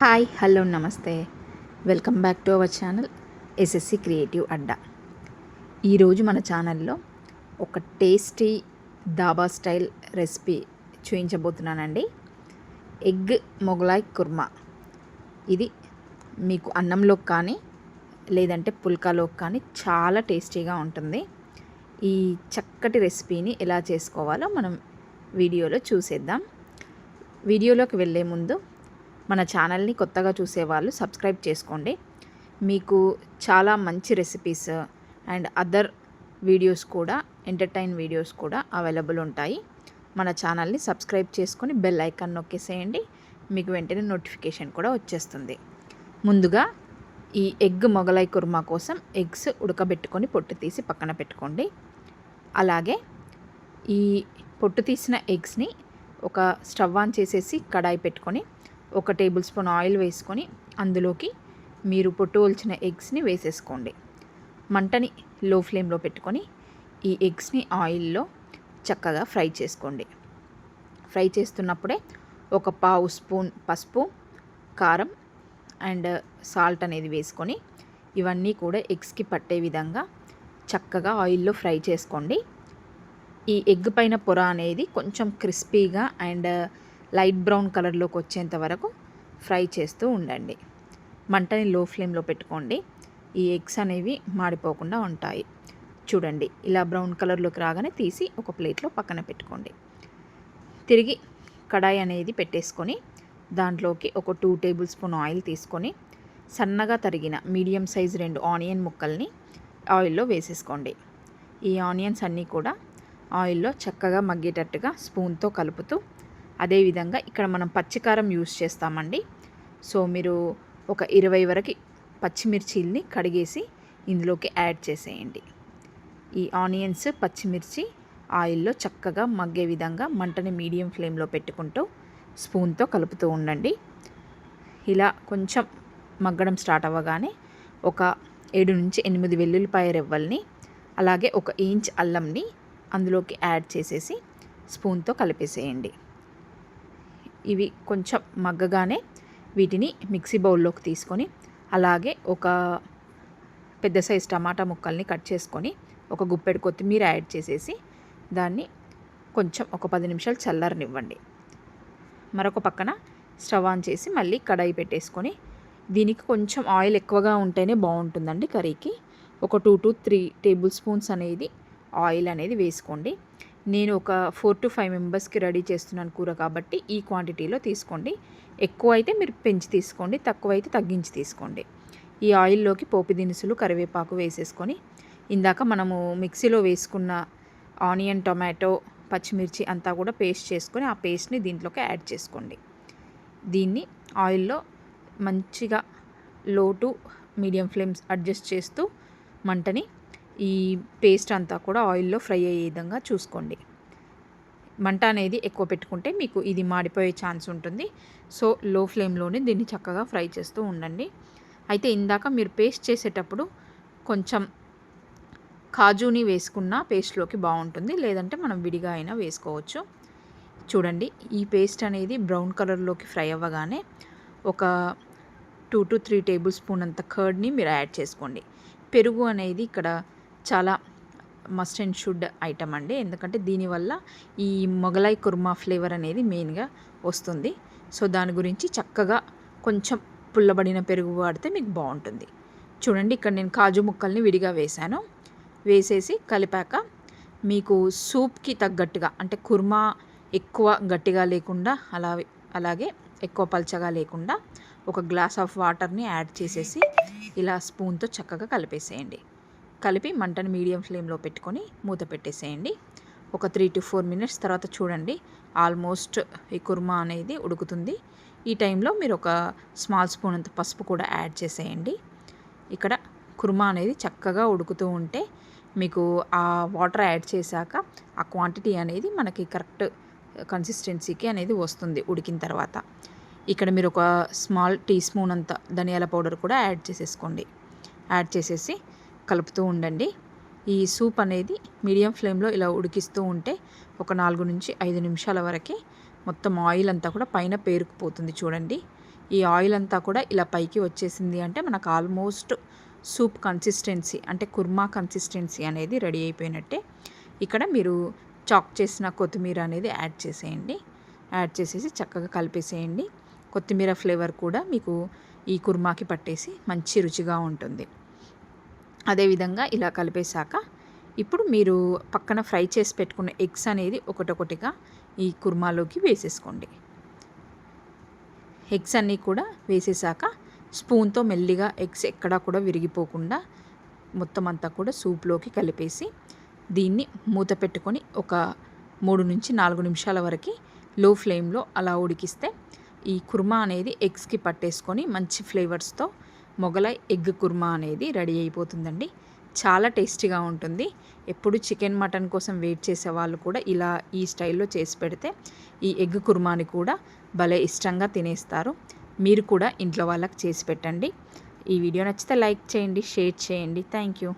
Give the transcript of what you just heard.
Hi hello నమస్తే. Welcome back to our channel SSC creative Adda. ఈరోజు మన ఛానల్లో ఒక టేస్టీ దాబా స్టైల్ రెసిపీ చూపించబోతున్నానండి ఎగ్ మొగలాయ్ కుర్మా. ఇది మీకు అన్నంలోకి కానీ లేదంటే పుల్కాలోకి కానీ చాలా టేస్టీగా ఉంటుంది. ఈ చక్కటి రెసిపీని ఎలా చేసుకోవాలో మనం వీడియోలో చూసేద్దాం. వీడియోలోకి వెళ్ళే ముందు మన ఛానల్ని కొత్తగా చూసేవాళ్ళు సబ్స్క్రైబ్ చేసుకోండి. మీకు చాలా మంచి రెసిపీస్ అండ్ అదర్ వీడియోస్ కూడా ఎంటర్టైన్ వీడియోస్ కూడా అవైలబుల్ ఉంటాయి. మన ఛానల్ని సబ్స్క్రైబ్ చేసుకొని బెల్ ఐకాన్ నొక్కేసేయండి. మీకు వెంటనే నోటిఫికేషన్ కూడా వచ్చేస్తుంది. ముందుగా ఈ ఎగ్ మొగలై కుర్మా కోసం ఎగ్స్ ఉడకబెట్టుకొని పొట్టు తీసి పక్కన పెట్టుకోండి. అలాగే ఈ పొట్టు తీసిన ఎగ్స్ని ఒక స్టవ్ ఆన్ చేసేసి కడాయి పెట్టుకొని ఒక టేబుల్ స్పూన్ ఆయిల్ వేసుకొని అందులోకి మీరు పొట్టు ఒలిచిన ఎగ్స్ని వేసేసుకోండి. మంటని లో ఫ్లేమ్లో పెట్టుకొని ఈ ఎగ్స్ని ఆయిల్లో చక్కగా ఫ్రై చేసుకోండి. ఫ్రై చేస్తున్నప్పుడే ఒక పావు స్పూన్ పసుపు కారం అండ్ సాల్ట్ అనేది వేసుకొని ఇవన్నీ కూడా ఎగ్స్కి పట్టే విధంగా చక్కగా ఆయిల్లో ఫ్రై చేసుకోండి. ఈ ఎగ్ పైన పొర అనేది కొంచెం క్రిస్పీగా అండ్ లైట్ బ్రౌన్ కలర్లోకి వచ్చేంత వరకు ఫ్రై చేస్తూ ఉండండి. మంటని లో ఫ్లేమ్లో పెట్టుకోండి. ఈ ఎగ్స్ అనేవి మాడిపోకుండా ఉంటాయి. చూడండి ఇలా బ్రౌన్ కలర్లోకి రాగానే తీసి ఒక ప్లేట్లో పక్కన పెట్టుకోండి. తిరిగి కడాయి అనేది పెట్టేసుకొని దాంట్లోకి ఒక టూ టేబుల్ స్పూన్ ఆయిల్ తీసుకొని సన్నగా తరిగిన మీడియం సైజ్ రెండు ఆనియన్ ముక్కల్ని ఆయిల్లో వేసేసుకోండి. ఈ ఆనియన్స్ అన్నీ కూడా ఆయిల్లో చక్కగా మగ్గేటట్టుగా స్పూన్తో కలుపుతూ అదేవిధంగా ఇక్కడ మనం పచ్చికారం యూస్ చేస్తామండి. సో మీరు ఒక ఇరవై వరకు పచ్చిమిర్చిల్ని కడిగేసి ఇందులోకి యాడ్ చేసేయండి. ఈ ఆనియన్స్ పచ్చిమిర్చి ఆయిల్లో చక్కగా మగ్గే విధంగా మంటని మీడియం ఫ్లేమ్లో పెట్టుకుంటూ స్పూన్తో కలుపుతూ ఉండండి. ఇలా కొంచెం మగ్గడం స్టార్ట్ అవ్వగానే ఒక ఏడు నుంచి ఎనిమిది వెల్లుల్లిపాయ రెవ్వల్ని అలాగే ఒక ఇంచ్ అల్లంని అందులోకి యాడ్ చేసేసి స్పూన్తో కలిపేసేయండి. ఇవి కొంచెం మగ్గగానే వీటిని మిక్సీ బౌల్లోకి తీసుకొని అలాగే ఒక పెద్ద సైజ్ టమాటా ముక్కల్ని కట్ చేసుకొని ఒక గుప్పెడు కొత్తిమీర యాడ్ చేసేసి దాన్ని కొంచెం ఒక పది నిమిషాలు చల్లారనివ్వండి. మరొక పక్కన స్టవ్ ఆన్ చేసి మళ్ళీ కడాయి పెట్టేసుకొని దీనికి కొంచెం ఆయిల్ ఎక్కువగా ఉంటేనే బాగుంటుందండి కర్రీకి. ఒక two to three table spoons అనేది ఆయిల్ అనేది వేసుకోండి. నేను ఒక ఫోర్ టు ఫైవ్ మెంబర్స్కి రెడీ చేస్తున్నాను కూర కాబట్టి ఈ క్వాంటిటీలో తీసుకోండి. ఎక్కువ అయితే మీరు పెంచి తీసుకోండి తక్కువ అయితే తగ్గించి తీసుకోండి. ఈ ఆయిల్లోకి పోపు దినుసులు కరివేపాకు వేసేసుకొని ఇందాక మనము మిక్సీలో వేసుకున్న ఆనియన్ టొమాటో పచ్చిమిర్చి అంతా కూడా పేస్ట్ చేసుకొని ఆ పేస్ట్ని దీంట్లోకి యాడ్ చేసుకోండి. దీన్ని ఆయిల్లో మంచిగా లో టు మీడియం ఫ్లేమ్స్ అడ్జస్ట్ చేస్తూ మంటని ఈ పేస్ట్ అంతా కూడా ఆయిల్లో ఫ్రై అయ్యే విధంగా చూసుకోండి. మంట అనేది ఎక్కువ పెట్టుకుంటే మీకు ఇది మాడిపోయే ఛాన్స్ ఉంటుంది. సో లో ఫ్లేమ్లోనే దీన్ని చక్కగా ఫ్రై చేస్తూ ఉండండి. అయితే ఇందాక మీరు పేస్ట్ చేసేటప్పుడు కొంచెం కాజుని వేసుకున్న పేస్ట్లోకి బాగుంటుంది. లేదంటే మనం విడిగా అయినా వేసుకోవచ్చు. చూడండి ఈ పేస్ట్ అనేది బ్రౌన్ కలర్లోకి ఫ్రై అవ్వగానే ఒక two to three table spoon అంత కర్డ్ని మీరు యాడ్ చేసుకోండి. పెరుగు అనేది ఇక్కడ చాలా మస్ట్ అండ్ షుడ్ ఐటమ్ అండి. ఎందుకంటే దీనివల్ల ఈ మొగలాయి కుర్మా ఫ్లేవర్ అనేది మెయిన్గా వస్తుంది. సో దాని గురించి చక్కగా కొంచెం పుల్లబడిన పెరుగు వాడితే మీకు బాగుంటుంది. చూడండి ఇక్కడ నేను కాజు ముక్కల్ని విడిగా వేశాను. వేసేసి కలిపాక మీకు సూప్కి తగ్గట్టుగా అంటే కుర్మా ఎక్కువ గట్టిగా లేకుండా అలా అలాగే ఎక్కువ పల్చగా లేకుండా ఒక గ్లాస్ ఆఫ్ వాటర్ని యాడ్ చేసేసి ఇలా స్పూన్తో చక్కగా కలిపేసేయండి. కలిపి మంటను మీడియం ఫ్లేమ్లో పెట్టుకొని మూత పెట్టేసేయండి. ఒక త్రీ టు ఫోర్ మినిట్స్ తర్వాత చూడండి. ఆల్మోస్ట్ ఈ కుర్మా అనేది ఉడుకుతుంది. ఈ టైంలో మీరు ఒక స్మాల్ స్పూన్ అంత పసుపు కూడా యాడ్ చేసేయండి. ఇక్కడ కుర్మా అనేది చక్కగా ఉడుకుతూ ఉంటే మీకు ఆ వాటర్ యాడ్ చేశాక ఆ క్వాంటిటీ అనేది మనకి కరెక్ట్ కన్సిస్టెన్సీకి అనేది వస్తుంది ఉడికిన తర్వాత. ఇక్కడ మీరు ఒక స్మాల్ టీ స్పూన్ అంత ధనియాల పౌడర్ కూడా యాడ్ చేసేసుకోండి. యాడ్ చేసేసి కలుపుతూ ఉండండి. ఈ సూప్ అనేది మీడియం ఫ్లేమ్లో ఇలా ఉడికిస్తూ ఉంటే ఒక నాలుగు నుంచి ఐదు నిమిషాల వరకే మొత్తం ఆయిల్ అంతా కూడా పైన పేరుకుపోతుంది చూడండి. ఈ ఆయిల్ అంతా కూడా ఇలా పైకి వచ్చేసింది అంటే మనకు ఆల్మోస్ట్ సూప్ కన్సిస్టెన్సీ అంటే కుర్మా కన్సిస్టెన్సీ అనేది రెడీ అయిపోయినట్టే. ఇక్కడ మీరు చాక్ చేసిన కొత్తిమీర అనేది యాడ్ చేసేయండి. యాడ్ చేసేసి చక్కగా కలిపేసేయండి. కొత్తిమీర ఫ్లేవర్ కూడా మీకు ఈ కుర్మాకి పట్టేసి మంచి రుచిగా ఉంటుంది. అదేవిధంగా ఇలా కలిపేశాక ఇప్పుడు మీరు పక్కన ఫ్రై చేసి పెట్టుకున్న ఎగ్స్ అనేది ఒకటొకటిగా ఈ కుర్మాలోకి వేసేసుకోండి. ఎగ్స్ అన్నీ కూడా వేసేసాక స్పూన్తో మెల్లిగా ఎగ్స్ ఎక్కడా కూడా విరిగిపోకుండా మొత్తం అంతా కూడా సూప్లోకి కలిపేసి దీన్ని మూత పెట్టుకొని ఒక మూడు నుంచి నాలుగు నిమిషాల వరకు లో ఫ్లేమ్లో అలా ఉడికిస్తే ఈ కుర్మా అనేది ఎగ్స్కి పట్టేసుకొని మంచి ఫ్లేవర్స్తో మొగలై ఎగ్ కుర్మా అనేది రెడీ అయిపోతుందండి. చాలా టేస్టీగా ఉంటుంది. ఎప్పుడు చికెన్ మటన్ కోసం వెయిట్ చేసే వాళ్ళు కూడా ఇలా ఈ స్టైల్లో చేసి పెడితే ఈ ఎగ్ కుర్మాని కూడా భలే ఇష్టంగా తినేస్తారు. మీరు కూడా ఇంట్లో వాళ్ళకి చేసి పెట్టండి. ఈ వీడియో నచ్చితే లైక్ చేయండి షేర్ చేయండి. Thank you.